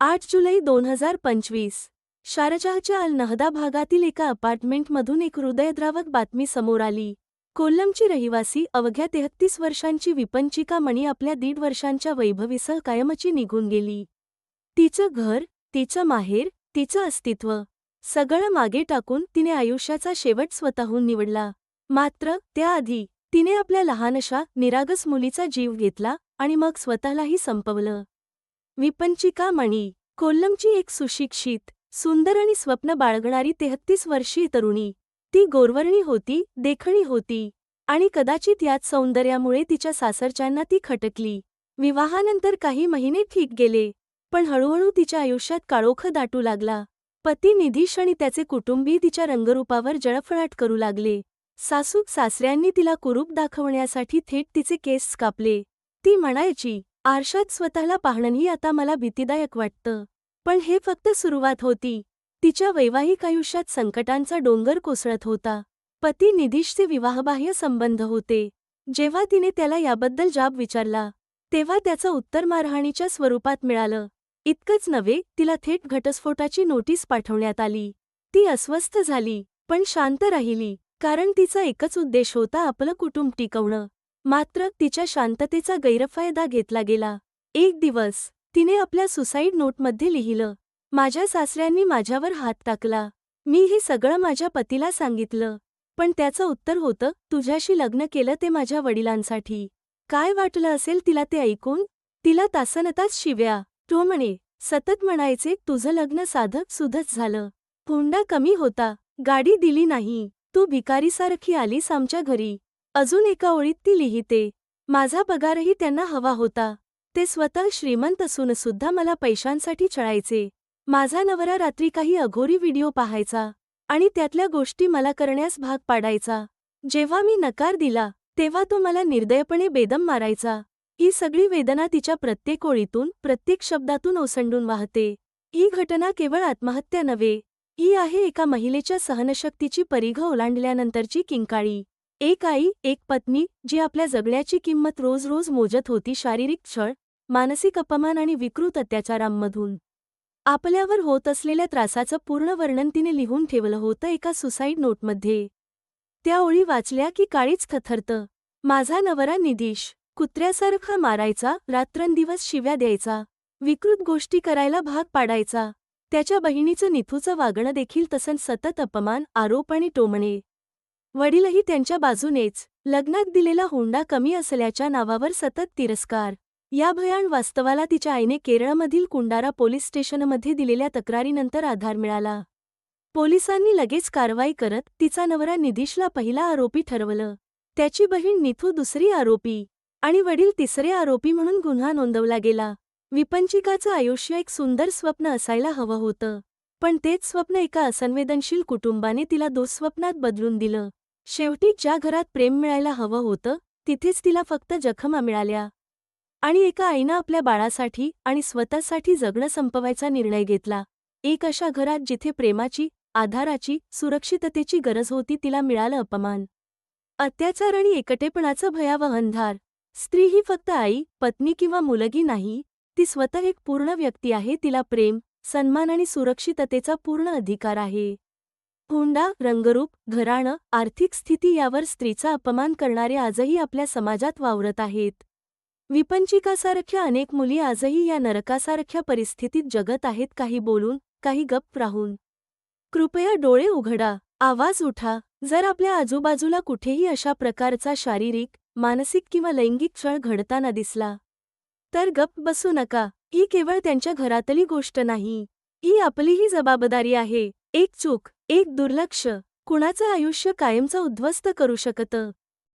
आठ जुलै दोन हजार पंचवीस शारजाहच्या अल नहदा भागातील एका अपार्टमेंटमधून एक हृदयद्रावक बातमी समोर आली. कोल्लमची रहिवासी अवघ्या तेहत्तीस वर्षांची विपंचिका मणी आपल्या दीड वर्षांच्या वैभवीसह कायमची निघून गेली. तिचं घर तिचं माहेर तिचं अस्तित्व सगळं मागे टाकून तिने आयुष्याचा शेवट स्वतःहून निवडला. मात्र त्याआधी तिने आपल्या लहानशा निरागस मुलीचा जीव घेतला आणि मग स्वतःलाही संपवलं. विपंचिका मणी कोल्लमची एक सुशिक्षित सुंदर आणि स्वप्न बाळगणारी तेहत्तीस वर्षीय तरुणी. ती गोरवर्णी होती देखणी होती आणि कदाचित याच सौंदर्यामुळे तिच्या सासरच्यांना ती खटकली. विवाहानंतर काही महिने ठीक गेले पण हळूहळू तिच्या आयुष्यात काळोख दाटू लागला. पती निधीश आणि त्याचे कुटुंबी तिच्या रंगरूपावर जळफळाट करू लागले. सासूक सासऱ्यांनी तिला कुरूप दाखवण्यासाठी थेट तिचे केस कापले. ती म्हणायची आरशात स्वतःला पाहणंही आता मला भीतीदायक वाटतं. पण हे फक्त सुरुवात होती. तिच्या वैवाहिक आयुष्यात संकटांचा डोंगर कोसळत होता. पती निधीशचे विवाहबाह्य संबंध होते. जेव्हा तिने त्याला याबद्दल जाब विचारला तेव्हा त्याचं उत्तर मारहाणीच्या स्वरूपात मिळालं. इतकंच नव्हे तिला थेट घटस्फोटाची नोटीस पाठवण्यात आली. ती अस्वस्थ झाली पण शांत राहिली कारण तिचा एकच उद्देश होता आपलं कुटुंब टिकवणं. मात्र तिच्या शांततेचा गैरफायदा घेतला गेला. एक दिवस तिने आपल्या सुसाईड नोटमध्ये लिहिलं माझ्या सासऱ्यांनी माझ्यावर हात टाकला. मी हे सगळं माझ्या पतीला सांगितलं. पण त्याचं उत्तर होतं तुझ्याशी लग्न केलं ते माझ्या वडिलांसाठी. काय वाटलं असेल तिला ते ऐकून? तिला तासनताच शिव्या. तो म्हणे सतत म्हणायचे तुझं लग्न साधक सुधच झालं. हुंडा कमी होता. गाडी दिली नाही. तू भिकारीसारखी आलीस आमच्या घरी. अजून एका ओळीत ती लिहिते माझा पगारही त्यांना हवा होता. ते स्वतः श्रीमंत असून सुद्धा मला पैशांसाठी चळायचे माझा नवरा रात्री काही अघोरी व्हिडिओ पाहायचा आणि त्यातल्या गोष्टी मला करण्यास भाग पाडायचा. जेव्हा मी नकार दिला तेव्हा तो मला निर्दयपणे बेदम मारायचा. ही सगळी वेदना तिच्या प्रत्येक ओळीतून प्रत्येक शब्दातून ओसंडून वाहते. ही घटना केवळ आत्महत्या नव्हे ही आहे एका महिलेच्या सहनशक्तीची परिघ ओलांडल्यानंतरची किंकाळी. एक आई एक पत्नी जी आपल्या जगण्याची किंमत रोज रोज मोजत होती शारीरिक छळ मानसिक अपमान आणि विकृत अत्याचारांमधून. आपल्यावर होत असलेल्या त्रासाचं पूर्ण वर्णन तिने लिहून ठेवलं होतं एका सुसाईड नोटमध्ये. त्या ओळी वाचल्या की काळीच थथरतं माझा नवरा निधीश कुत्र्यासारखा मारायचा रात्रंदिवस शिव्या द्यायचा विकृत गोष्टी करायला भाग पाडायचा त्याच्या बहिणीचं निथूचं वागणं देखील तसं सतत अपमान आरोप आणि टोमणे. वडीलही त्यांच्या बाजूनेच लग्नात दिलेला हुंडा कमी असल्याच्या नावावर सतत तिरस्कार. या भयाण वास्तवाला तिच्या आईने केरळमधील कुंडारा पोलीस स्टेशनमध्ये दिलेल्या तक्रारीनंतर आधार मिळाला. पोलिसांनी लगेच कारवाई करत तिचा नवरा निधीशला पहिला आरोपी ठरवलं. त्याची बहीण निथू दुसरी आरोपी आणि वडील तिसरे आरोपी म्हणून गुन्हा नोंदवला गेला. विपंचिकाचं आयुष्य एक सुंदर स्वप्न असायला हवं होतं. पण तेच स्वप्न एका असंवेदनशील कुटुंबाने तिला दुःस्वप्नात बदलून दिलं. शेवटी ज्या घरात प्रेम मिळायला हवं होतं तिथेच तिला फक्त जखमा मिळाल्या. आणि एका आईनं आपल्या बाळासाठी आणि स्वतःसाठी जगणं संपवायचा निर्णय घेतला. एक अशा घरात जिथे प्रेमाची आधाराची सुरक्षिततेची गरज होती तिला मिळालं अपमान. अत्याचार आणि एकटेपणाचं भयावह अंधार. स्त्री ही फक्त आई पत्नी किंवा मुलगी नाही ती स्वतः एक पूर्ण व्यक्ती आहे तिला प्रेम सन्मान आणि सुरक्षिततेचा पूर्ण अधिकार आहे. हुंडा रंगरूप घराणं आर्थिक स्थिती यावर स्त्रीचा अपमान करणारे आजही आपल्या समाजात वावरत आहेत. विपंचिकासारख्या अनेक मुली आजही या नरकासारख्या परिस्थितीत जगत आहेत काही बोलून काही गप्प राहून. कृपया डोळे उघडा आवाज उठा. जर आपल्या आजूबाजूला कुठेही अशा प्रकारचा शारीरिक मानसिक किंवा लैंगिक छळ घडताना दिसला तर गप्प बसू नका. ही केवळ त्यांच्या घरातली गोष्ट नाही. ही आपलीही जबाबदारी आहे. एक चूक एक दुर्लक्ष कुणाचं आयुष्य कायमचं उद्ध्वस्त करू शकतं?